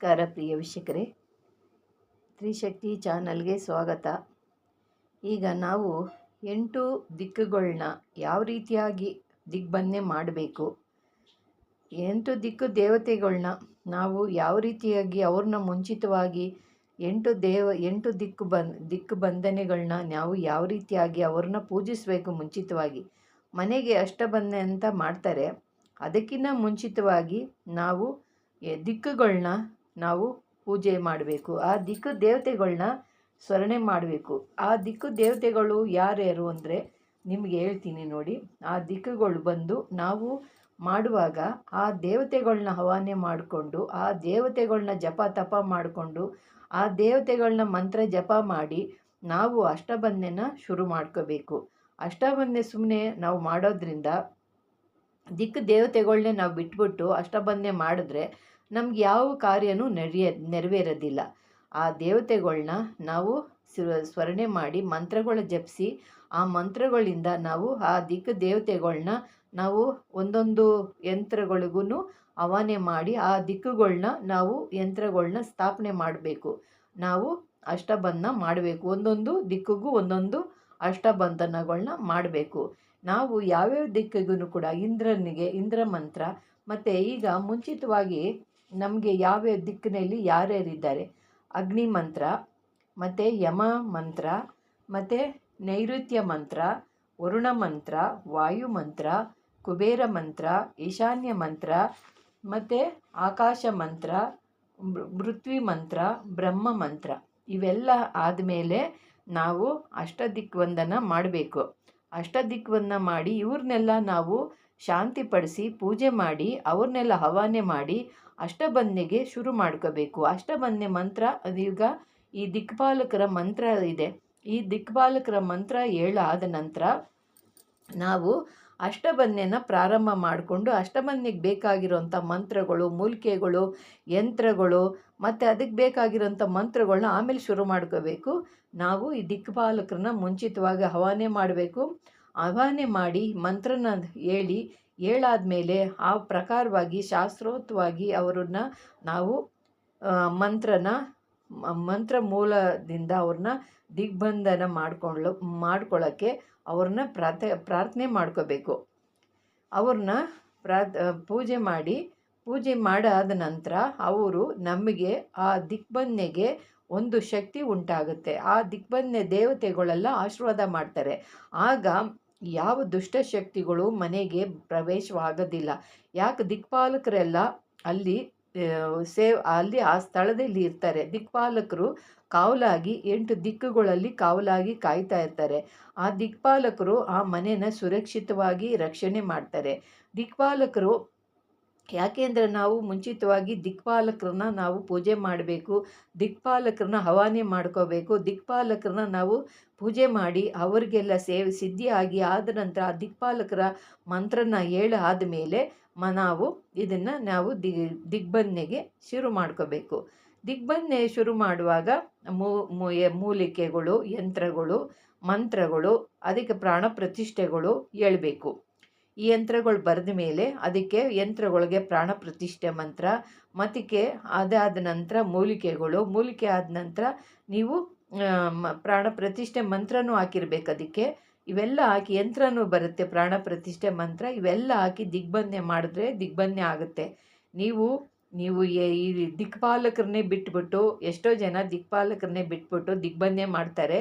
ನಮಸ್ಕಾರ ಪ್ರಿಯ ವೀಕ್ಷಕರೇ. ತ್ರಿಶಕ್ತಿ ಚಾನಲ್ಗೆ ಸ್ವಾಗತ. ಈಗ ನಾವು ಎಂಟು ದಿಕ್ಕುಗಳನ್ನ ಯಾವ ರೀತಿಯಾಗಿ ದಿಗ್ಬಂಧನೆ ಮಾಡಬೇಕು, ಎಂಟು ದಿಕ್ಕು ದೇವತೆಗಳನ್ನ ನಾವು ಯಾವ ರೀತಿಯಾಗಿ ಅವ್ರನ್ನ ಮುಂಚಿತವಾಗಿ ಎಂಟು ದೇವ, ಎಂಟು ದಿಕ್ಕು ಬನ್ ದಿಕ್ಕು ಬಂಧನೆಗಳನ್ನ ನಾವು ಯಾವ ರೀತಿಯಾಗಿ ಅವ್ರನ್ನ ಪೂಜಿಸಬೇಕು ಮುಂಚಿತವಾಗಿ, ಮನೆಗೆ ಅಷ್ಟಬಂಧನೆ ಅಂತ ಮಾಡ್ತಾರೆ. ಅದಕ್ಕಿಂತ ಮುಂಚಿತವಾಗಿ ನಾವು ದಿಕ್ಕುಗಳನ್ನ ನಾವು ಪೂಜೆ ಮಾಡಬೇಕು. ಆ ದಿಕ್ಕು ದೇವತೆಗಳನ್ನ ಸ್ಮರಣೆ ಮಾಡಬೇಕು. ಆ ದಿಕ್ಕು ದೇವತೆಗಳು ಯಾರ್ಯಾರು ಅಂದರೆ ನಿಮಗೆ ಹೇಳ್ತೀನಿ ನೋಡಿ. ಆ ದಿಕ್ಕುಗಳು ಬಂದು ನಾವು ಮಾಡುವಾಗ ಆ ದೇವತೆಗಳನ್ನ ಹವಾನೆ ಮಾಡಿಕೊಂಡು, ಆ ದೇವತೆಗಳನ್ನ ಜಪ ತಪ ಮಾಡಿಕೊಂಡು, ಆ ದೇವತೆಗಳನ್ನ ಮಂತ್ರ ಜಪ ಮಾಡಿ ನಾವು ಅಷ್ಟಬಂಧನ ಶುರು ಮಾಡ್ಕೋಬೇಕು. ಅಷ್ಟಬಂಧನೆ ಸುಮ್ಮನೆ ನಾವು ಮಾಡೋದ್ರಿಂದ ದಿಕ್ಕು ದೇವತೆಗಳನ್ನೇ ನಾವು ಬಿಟ್ಬಿಟ್ಟು ಅಷ್ಟಬಂಧನೆ ಮಾಡಿದ್ರೆ ನಮ್ಗೆ ಯಾವ ಕಾರ್ಯನೂ ನಡೆಯ ನೆರವೇರೋದಿಲ್ಲ. ಆ ದೇವತೆಗಳನ್ನ ನಾವು ಸ್ಮರಣೆ ಮಾಡಿ ಮಂತ್ರಗಳ ಜಪಿಸಿ, ಆ ಮಂತ್ರಗಳಿಂದ ನಾವು, ಆ ದಿಕ್ಕು ದೇವತೆಗಳನ್ನ ನಾವು ಒಂದೊಂದು ಯಂತ್ರಗಳಿಗೂ ಅವಾನೆ ಮಾಡಿ, ಆ ದಿಕ್ಕುಗಳನ್ನ ನಾವು ಯಂತ್ರಗಳನ್ನ ಸ್ಥಾಪನೆ ಮಾಡಬೇಕು. ನಾವು ಅಷ್ಟಬಂಧನ ಮಾಡಬೇಕು. ಒಂದೊಂದು ದಿಕ್ಕಿಗೂ ಒಂದೊಂದು ಅಷ್ಟಬಂಧನಗಳನ್ನ ಮಾಡಬೇಕು. ನಾವು ಯಾವ್ಯಾವ ದಿಕ್ಕಿಗೂ ಕೂಡ ಇಂದ್ರನಿಗೆ ಇಂದ್ರ ಮಂತ್ರ ಮತ್ತು ಈಗ ಮುಂಚಿತವಾಗಿ ನಮಗೆ ಯಾವ್ಯಾವ ದಿಕ್ಕಿನಲ್ಲಿ ಯಾರ್ಯಾರಿದ್ದಾರೆ? ಅಗ್ನಿ ಮಂತ್ರ, ಮತ್ತು ಯಮ ಮಂತ್ರ, ಮತ್ತು ನೈಋತ್ಯ ಮಂತ್ರ, ವರುಣ ಮಂತ್ರ, ವಾಯು ಮಂತ್ರ, ಕುಬೇರ ಮಂತ್ರ, ಈಶಾನ್ಯ ಮಂತ್ರ, ಮತ್ತು ಆಕಾಶ ಮಂತ್ರ ಮೃತ್ವಿ ಮಂತ್ರ, ಬ್ರಹ್ಮ ಮಂತ್ರ. ಇವೆಲ್ಲ ಆದಮೇಲೆ ನಾವು ಅಷ್ಟದಿಕ್ವಂದನ ಮಾಡಬೇಕು. ಅಷ್ಟದಿಕ್ವಂದನ ಮಾಡಿ ಇವ್ರನ್ನೆಲ್ಲ ನಾವು ಶಾಂತಿಪಡಿಸಿ ಪೂಜೆ ಮಾಡಿ ಅವ್ರನ್ನೆಲ್ಲ ಹವಾನೆ ಮಾಡಿ ಅಷ್ಟಬಂಧನೆಗೆ ಶುರು ಮಾಡ್ಕೋಬೇಕು. ಅಷ್ಟಬಂಧನೆ ಮಂತ್ರ ಅದೀಗ ಈ ದಿಕ್ಪಾಲಕರ ಮಂತ್ರ ಇದೆ. ಈ ದಿಕ್ಪಾಲಕರ ಮಂತ್ರ ಹೇಳಾದ ನಂತರ ನಾವು ಅಷ್ಟಬಂಧನೆನ ಪ್ರಾರಂಭ ಮಾಡಿಕೊಂಡು ಅಷ್ಟಬಂಧನೆಗೆ ಬೇಕಾಗಿರೋಂಥ ಮಂತ್ರಗಳು, ಮೂಲಿಕೆಗಳು, ಯಂತ್ರಗಳು, ಮತ್ತು ಅದಕ್ಕೆ ಬೇಕಾಗಿರೋಂಥ ಮಂತ್ರಗಳನ್ನ ಆಮೇಲೆ ಶುರು ಮಾಡ್ಕೋಬೇಕು. ನಾವು ಈ ದಿಕ್ಪಾಲಕರನ್ನ ಮುಂಚಿತವಾಗಿ ಹವಾನೆ ಮಾಡಬೇಕು. ಹವಾನೆ ಮಾಡಿ ಮಂತ್ರನ ಹೇಳಿ ಹೇಳಾದ್ಮೇಲೆ ಆ ಪ್ರಕಾರವಾಗಿ ಶಾಸ್ತ್ರೋತ್ವಾಗಿ ಅವರನ್ನ ನಾವು ಮಂತ್ರನ ಮಂತ್ರ ಮೂಲದಿಂದ ಅವ್ರನ್ನ ದಿಗ್ಬಂಧನ ಮಾಡಿಕೊಳ್ಳು ಮಾಡ್ಕೊಳ್ಳೋಕ್ಕೆ ಅವ್ರನ್ನ ಪ್ರಾರ್ಥ, ಪ್ರಾರ್ಥನೆ ಮಾಡ್ಕೋಬೇಕು. ಅವ್ರನ್ನ ಪೂಜೆ ಮಾಡಿ, ಪೂಜೆ ಮಾಡಾದ ನಂತರ ಅವರು ನಮಗೆ ಆ ದಿಗ್ಬಂಧನೆಗೆ ಒಂದು ಶಕ್ತಿ ಉಂಟಾಗುತ್ತೆ. ಆ ದಿಗ್ಬಂಧನೆ ದೇವತೆಗಳೆಲ್ಲ ಆಶೀರ್ವಾದ ಮಾಡ್ತಾರೆ. ಆಗ ಯಾವ ದುಷ್ಟಶಕ್ತಿಗಳು ಮನೆಗೆ ಪ್ರವೇಶವಾಗೋದಿಲ್ಲ. ಯಾಕೆ ದಿಕ್ಪಾಲಕರೆಲ್ಲ ಅಲ್ಲಿ ಸೇವ್ ಅಲ್ಲಿ ಆ ಸ್ಥಳದಲ್ಲಿ ಇರ್ತಾರೆ. ದಿಕ್ಪಾಲಕರು ಕಾವಲಾಗಿ, ಎಂಟು ದಿಕ್ಕುಗಳಲ್ಲಿ ಕಾವಲಾಗಿ ಕಾಯ್ತಾ ಇರ್ತಾರೆ. ಆ ದಿಕ್ಪಾಲಕರು ಆ ಮನೆನ ಸುರಕ್ಷಿತವಾಗಿ ರಕ್ಷಣೆ ಮಾಡ್ತಾರೆ. ದಿಕ್ಪಾಲಕರು ಯಾಕೆಂದರೆ ನಾವು ಮುಂಚಿತವಾಗಿ ದಿಕ್ಪಾಲಕರನ್ನ ನಾವು ಪೂಜೆ ಮಾಡಬೇಕು, ದಿಕ್ಪಾಲಕರನ್ನ ಹವಾನೆ ಮಾಡ್ಕೋಬೇಕು, ದಿಕ್ಪಾಲಕರನ್ನ ನಾವು ಪೂಜೆ ಮಾಡಿ ಅವರಿಗೆಲ್ಲ ಸೇವೆ ಸಿದ್ಧಿಯಾಗಿ ಆದ ನಂತರ ಆ ದಿಕ್ಪಾಲಕರ ಮಂತ್ರನ ಹೇಳ ಆದಮೇಲೆ ಮ ನಾವು ಇದನ್ನು ನಾವು ದಿ ದಿಗ್ಬಂಧನೆಗೆ ಶುರು ಮಾಡ್ಕೋಬೇಕು. ದಿಗ್ಬಂಧನೆ ಶುರು ಮಾಡುವಾಗ ಮೂಲಿಕೆಗಳು, ಯಂತ್ರಗಳು, ಮಂತ್ರಗಳು, ಅದಕ್ಕೆ ಪ್ರಾಣ ಪ್ರತಿಷ್ಠೆಗಳು ಹೇಳಬೇಕು. ಈ ಯಂತ್ರಗಳು ಬರೆದ ಮೇಲೆ ಅದಕ್ಕೆ ಯಂತ್ರಗಳಿಗೆ ಪ್ರಾಣ ಪ್ರತಿಷ್ಠೆ ಮಂತ್ರ ಮತ್ತಿಕೆ ಅದಾದ ನಂತರ ಮೂಲಿಕೆಗಳು, ಮೂಲಿಕೆ ಆದ ನಂತರ ನೀವು ಪ್ರಾಣ ಪ್ರತಿಷ್ಠೆ ಮಂತ್ರನೂ ಹಾಕಿರ್ಬೇಕು ಅದಕ್ಕೆ. ಇವೆಲ್ಲ ಹಾಕಿ ಯಂತ್ರನೂ ಬರುತ್ತೆ, ಪ್ರಾಣ ಪ್ರತಿಷ್ಠೆ ಮಂತ್ರ, ಇವೆಲ್ಲ ಹಾಕಿ ದಿಗ್ಬಂಧನೆ ಮಾಡಿದ್ರೆ ದಿಗ್ಬಂಧನೆ ಆಗುತ್ತೆ. ನೀವು ನೀವು ಈ ದಿಕ್ಪಾಲಕರನ್ನೇ ಬಿಟ್ಬಿಟ್ಟು, ಎಷ್ಟೋ ಜನ ದಿಕ್ಪಾಲಕರನ್ನೇ ಬಿಟ್ಬಿಟ್ಟು ದಿಗ್ಬಂಧನೆ ಮಾಡ್ತಾರೆ,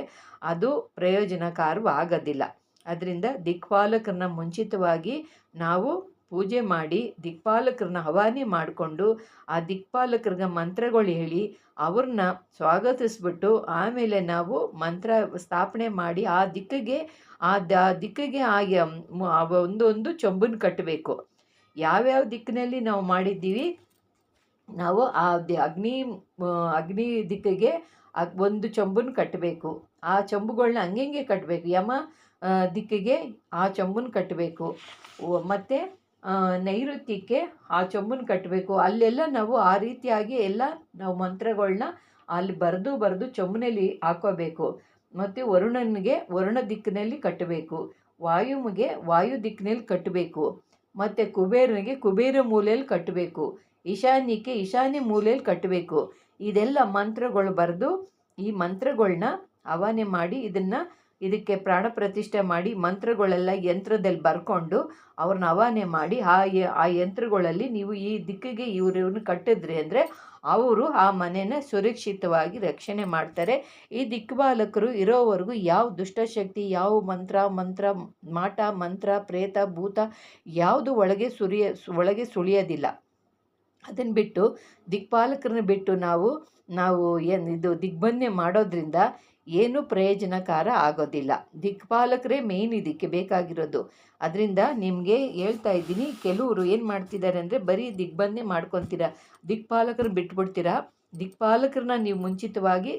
ಅದು ಪ್ರಯೋಜನಕಾರವಾಗೋದಿಲ್ಲ. ಅದರಿಂದ ದಿಕ್ಪಾಲಕರನ್ನ ಮುಂಚಿತವಾಗಿ ನಾವು ಪೂಜೆ ಮಾಡಿ ದಿಕ್ಪಾಲಕರನ್ನ ಹವಾನಿ ಮಾಡಿಕೊಂಡು ಆ ದಿಕ್ಪಾಲಕರಿಗೆ ಮಂತ್ರಗಳು ಹೇಳಿ ಅವ್ರನ್ನ ಸ್ವಾಗತಿಸ್ಬಿಟ್ಟು ಆಮೇಲೆ ನಾವು ಮಂತ್ರ ಸ್ಥಾಪನೆ ಮಾಡಿ ಆ ದಿಕ್ಕಿಗೆ, ಆ ದ ದಿಕ್ಕಿಗೆ ಆ ಒಂದೊಂದು ಚೊಂಬನ್ನು ಕಟ್ಟಬೇಕು. ಯಾವ್ಯಾವ ದಿಕ್ಕಿನಲ್ಲಿ ನಾವು ಮಾಡಿದ್ದೀವಿ? ನಾವು ಆ ಅಗ್ನಿ ಅಗ್ನಿ ದಿಕ್ಕಿಗೆ ಒಂದು ಚೊಂಬನ್ನು ಕಟ್ಟಬೇಕು. ಆ ಚೊಂಬುಗಳನ್ನ ಹಂಗೆ ಕಟ್ಟಬೇಕು. ಯಮ ದಿಕ್ಕಿಗೆ ಆ ಚೊಂಬನ್ನು ಕಟ್ಟಬೇಕು ಮತ್ತು ನೈಋತ್ಯಕ್ಕೆ ಆ ಚೊಂಬನ್ನು ಕಟ್ಟಬೇಕು ಅಲ್ಲೆಲ್ಲ ನಾವು ಆ ರೀತಿಯಾಗಿ ಎಲ್ಲ ನಾವು ಮಂತ್ರಗಳನ್ನ ಅಲ್ಲಿ ಬರೆದು ಬರೆದು ಚೊಂಬನಲ್ಲಿ ಹಾಕೋಬೇಕು. ಮತ್ತು ವರುಣನಿಗೆ ವರುಣ ದಿಕ್ಕಿನಲ್ಲಿ ಕಟ್ಟಬೇಕು. ವಾಯುಮಿಗೆ ವಾಯು ದಿಕ್ಕಿನಲ್ಲಿ ಕಟ್ಟಬೇಕು. ಮತ್ತು ಕುಬೇರನಿಗೆ ಕುಬೇರ ಮೂಲೆಯಲ್ಲಿ ಕಟ್ಟಬೇಕು. ಈಶಾನ್ಯಕ್ಕೆ ಈಶಾನ್ಯ ಮೂಲೆಯಲ್ಲಿ ಕಟ್ಟಬೇಕು. ಇದೆಲ್ಲ ಮಂತ್ರಗಳು ಬರೆದು ಈ ಮಂತ್ರಗಳನ್ನ ಹವಾನೆ ಮಾಡಿ ಇದನ್ನು ಇದಕ್ಕೆ ಪ್ರಾಣ ಪ್ರತಿಷ್ಠೆ ಮಾಡಿ ಮಂತ್ರಗಳೆಲ್ಲ ಯಂತ್ರದಲ್ಲಿ ಬರ್ಕೊಂಡು ಅವ್ರನ್ನ ಅವಾನೆ ಮಾಡಿ ಆ ಆ ಯಂತ್ರಗಳಲ್ಲಿ ನೀವು ಈ ದಿಕ್ಕಿಗೆ ಇವ್ರನ್ನ ಕಟ್ಟಿದ್ರಿ ಅಂದರೆ ಅವರು ಆ ಮನೆಯನ್ನು ಸುರಕ್ಷಿತವಾಗಿ ರಕ್ಷಣೆ ಮಾಡ್ತಾರೆ. ಈ ದಿಕ್ಪಾಲಕರು ಇರೋವರೆಗೂ ಯಾವ ದುಷ್ಟಶಕ್ತಿ, ಯಾವ ಮಂತ್ರ ಮಂತ್ರ, ಮಾಟ, ಮಂತ್ರ, ಪ್ರೇತ, ಭೂತ ಯಾವುದು ಒಳಗೆ ಸುರಿಯ, ಒಳಗೆ ಸುಳಿಯೋದಿಲ್ಲ. ಅದನ್ನು ಬಿಟ್ಟು ದಿಕ್ಪಾಲಕರನ್ನ ಬಿಟ್ಟು ನಾವು ನಾವು ಏನು ಇದು ದಿಗ್ಬಂಧನೆ ಮಾಡೋದ್ರಿಂದ ಏನೂ ಪ್ರಯೋಜನಕಾರ ಆಗೋದಿಲ್ಲ. ದಿಕ್ಪಾಲಕರೇ ಮೇನ್ ಇದಕ್ಕೆ ಬೇಕಾಗಿರೋದು. ಅದರಿಂದ ನಿಮಗೆ ಹೇಳ್ತಾ ಇದ್ದೀನಿ, ಕೆಲವರು ಏನು ಮಾಡ್ತಿದ್ದಾರೆ ಅಂದರೆ ಬರೀ ದಿಗ್ಬಂಧನೆ ಮಾಡ್ಕೊತೀರ. ದಿಕ್ಪಾಲಕರು ಬಿಟ್ಬಿಡ್ತೀರಾ? ದಿಕ್ಪಾಲಕರನ್ನ ನೀವು ಮುಂಚಿತವಾಗಿ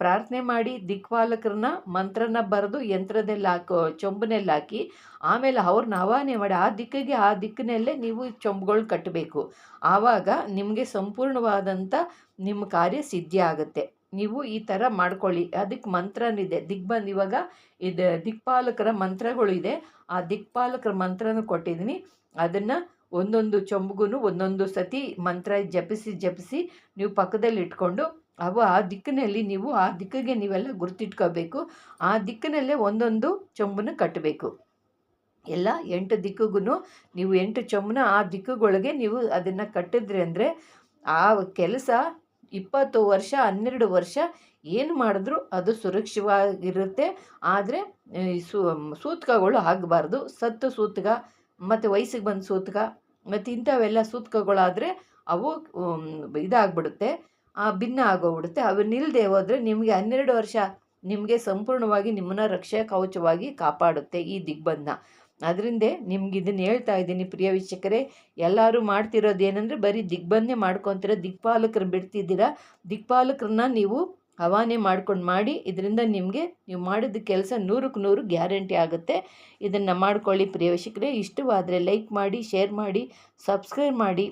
ಪ್ರಾರ್ಥನೆ ಮಾಡಿ, ದಿಕ್ಪಾಲಕರನ್ನ ಮಂತ್ರನ ಬರೆದು, ಯಂತ್ರದಲ್ಲಿ ಹಾಕೋ ಚೊಂಬನಲ್ಲಿ ಹಾಕಿ, ಆಮೇಲೆ ಅವ್ರನ್ನ ಆವಾನೆ ಮಾಡಿ, ಆ ದಿಕ್ಕಿಗೆ ಆ ದಿಕ್ಕಿನಲ್ಲೇ ನೀವು ಚೊಂಬುಗಳು ಕಟ್ಟಬೇಕು ಆವಾಗ ನಿಮಗೆ ಸಂಪೂರ್ಣವಾದಂಥ ನಿಮ್ಮ ಕಾರ್ಯ ಸಿದ್ಧಿ ಆಗುತ್ತೆ ನೀವು ಈ ಥರ ಮಾಡ್ಕೊಳ್ಳಿ. ಅದಕ್ಕೆ ಮಂತ್ರನಿದೆ. ದಿಗ್ಬಂದ್ ಇವಾಗ ಇದು ದಿಕ್ಪಾಲಕರ ಮಂತ್ರಗಳು ಇದೆ. ಆ ದಿಕ್ಪಾಲಕರ ಮಂತ್ರನೂ ಕೊಟ್ಟಿದ್ದೀನಿ. ಅದನ್ನು ಒಂದೊಂದು ಚೊಂಬುಗೂ ಒಂದೊಂದು ಸತಿ ಮಂತ್ರ ಜಪಿಸಿ ಜಪಿಸಿ ನೀವು ಪಕ್ಕದಲ್ಲಿ ಇಟ್ಕೊಂಡು, ಅವು ಆ ದಿಕ್ಕಿನಲ್ಲಿ ನೀವು, ಆ ದಿಕ್ಕಿಗೆ ನೀವೆಲ್ಲ ಗುರ್ತಿಟ್ಕೋಬೇಕು. ಆ ದಿಕ್ಕಿನಲ್ಲೇ ಒಂದೊಂದು ಚೊಂಬನ್ನು ಕಟ್ಟಬೇಕು. ಎಲ್ಲ ಎಂಟು ದಿಕ್ಕಿಗೂ ನೀವು ಎಂಟು ಚೊಂಬನ ಆ ದಿಕ್ಕುಗಳಿಗೆ ನೀವು ಅದನ್ನು ಕಟ್ಟಿದ್ರಿ ಅಂದರೆ ಆ ಕೆಲಸ ಇಪ್ಪತ್ತು ವರ್ಷ ಹನ್ನೆರಡು ವರ್ಷ ಏನು ಮಾಡಿದ್ರೂ ಅದು ಸುರಕ್ಷಿತವಾಗಿರುತ್ತೆ. ಆದರೆ ಸೂ ಸೂತಕಗಳು ಆಗಬಾರ್ದು. ಸತ್ತು ಸೂತ್ಕ ಮತ್ತು ವಯಸ್ಸಿಗೆ ಬಂದ ಸೂತ್ಕ ಮತ್ತು ಇಂಥವೆಲ್ಲ ಸೂತ್ಕಗಳಾದರೆ ಅವು ಇದಾಗ್ಬಿಡುತ್ತೆ. ಆ, ಭಿನ್ನ ಆಗೋಗ್ಬಿಡುತ್ತೆ. ಅವು ನಿಲ್ಲದೆ ಹೋದರೆ ನಿಮಗೆ ಹನ್ನೆರಡು ವರ್ಷ ನಿಮಗೆ ಸಂಪೂರ್ಣವಾಗಿ ನಿಮ್ಮನ್ನ ರಕ್ಷಾ ಕವಚವಾಗಿ ಕಾಪಾಡುತ್ತೆ ಈ ದಿಗ್ಬಂಧನ. ಅದರಿಂದ ನಿಮ್ಗೆ ಇದನ್ನು ಹೇಳ್ತಾ ಇದ್ದೀನಿ ಪ್ರಿಯ ವೀಕ್ಷಕರೇ, ಎಲ್ಲರೂ ಮಾಡ್ತಿರೋದು ಏನಂದರೆ ಬರೀ ದಿಗ್ಬಂಧನೆ ಮಾಡ್ಕೊತೀರ ದಿಗ್ಪಾಲಕರು ಬಿಡ್ತಿದ್ದೀರಾ? ದಿಕ್ಪಾಲಕರನ್ನ ನೀವು ಹವಾನೆ ಮಾಡ್ಕೊಂಡು ಮಾಡಿ, ಇದರಿಂದ ನಿಮಗೆ ನೀವು ಮಾಡಿದ ಕೆಲಸ ನೂರಕ್ಕೆ ನೂರು ಗ್ಯಾರಂಟಿ ಆಗುತ್ತೆ. ಇದನ್ನು ಮಾಡ್ಕೊಳ್ಳಿ ಪ್ರಿಯ ವೀಕ್ಷಕರೇ. ಇಷ್ಟವಾದರೆ ಲೈಕ್ ಮಾಡಿ, ಶೇರ್ ಮಾಡಿ, ಸಬ್ಸ್ಕ್ರೈಬ್ ಮಾಡಿ.